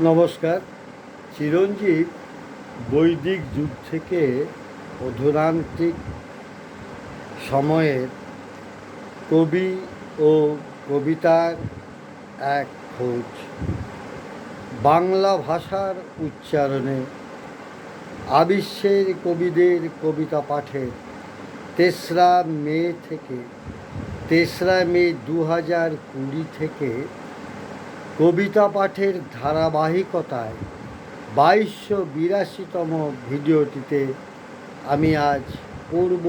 নমস্কার। চিরঞ্জীব বৈদিক যুগ থেকে অধুরান্তিক সময়ের কবি ও কবিতার এক খোঁজ। বাংলা ভাষার উচ্চারণে আবিশ্বের কবিদের কবিতা পাঠের তেসরা মে থেকে, তেসরা মে দু হাজার কুড়ি থেকে কবিতা পাঠের ধারাবাহিকতায় বাইশশো বিরাশিতম ভিডিওটিতে আমি আজ পূর্ব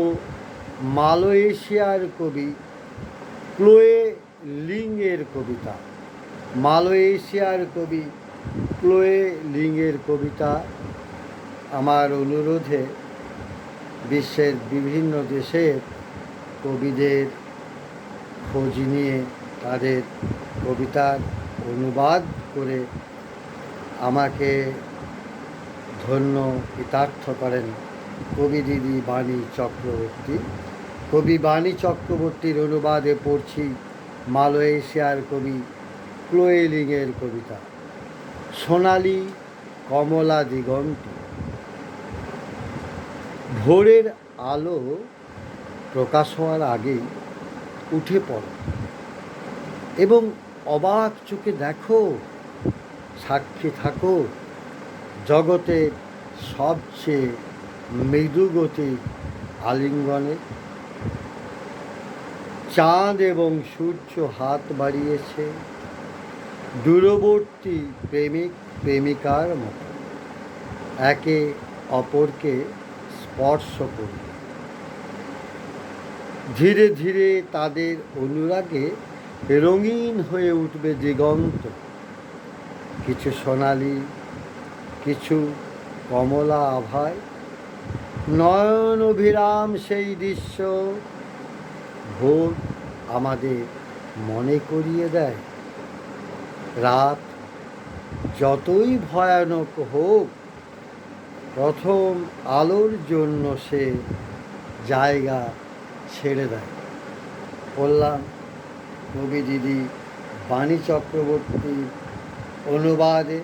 মালয়েশিয়ার কবি ক্লোয়ে লিঙ্গের কবিতা। মালয়েশিয়ার কবি ক্লোয়ে লিঙ্গের কবিতা আমার অনুরোধে বিশ্বের বিভিন্ন দেশের কবিদের খোঁজ নিয়ে তাদের কবিতার অনুবাদ করে আমাকে ধন্য কৃতার্থ করেন কবি দিদি বাণী চক্রবর্তী। কবি বাণী চক্রবর্তীর অনুবাদে পড়ছি মালয়েশিয়ার কবি ক্লোয়েলিংয়ের কবিতা। সোনালি কমলা দিগন্ত, ভোরের আলো প্রকাশ হওয়ার আগেই উঠে পড়ো। এবং অবাক চোখে দেখো, সাক্ষী থাকো জগতের সবচেয়ে মৃদুগতিক আলিঙ্গনে। চাঁদ এবং সূর্য হাত বাড়িয়েছে, দূরবর্তী প্রেমিক, প্রেমিকার মতো। একে অপরকে স্পর্শ করবে। ধীরে ধীরে তাদের অনুরাগে রঙিন হয়ে উঠবে দিগন্ত কিছু সোনালি, কিছু কমলা আভায়। নয়ন অভিরাম সেই দৃশ্য ভোর আমাদের মনে করিয়ে দেয়। রাত যতই ভয়ানক হোক, প্রথম আলোর জন্য সে জায়গা ছেড়ে দেয়। বললাম কবি দিদি বাণী চক্রবর্তী, অনুবাদে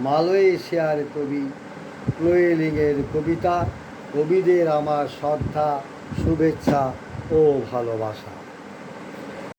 মালয়েশিয়ার কবি ক্লোয়েলিংয়ের কবিতা, কবিদের আমার শ্রদ্ধা, শুভেচ্ছা ও ভালোবাসা।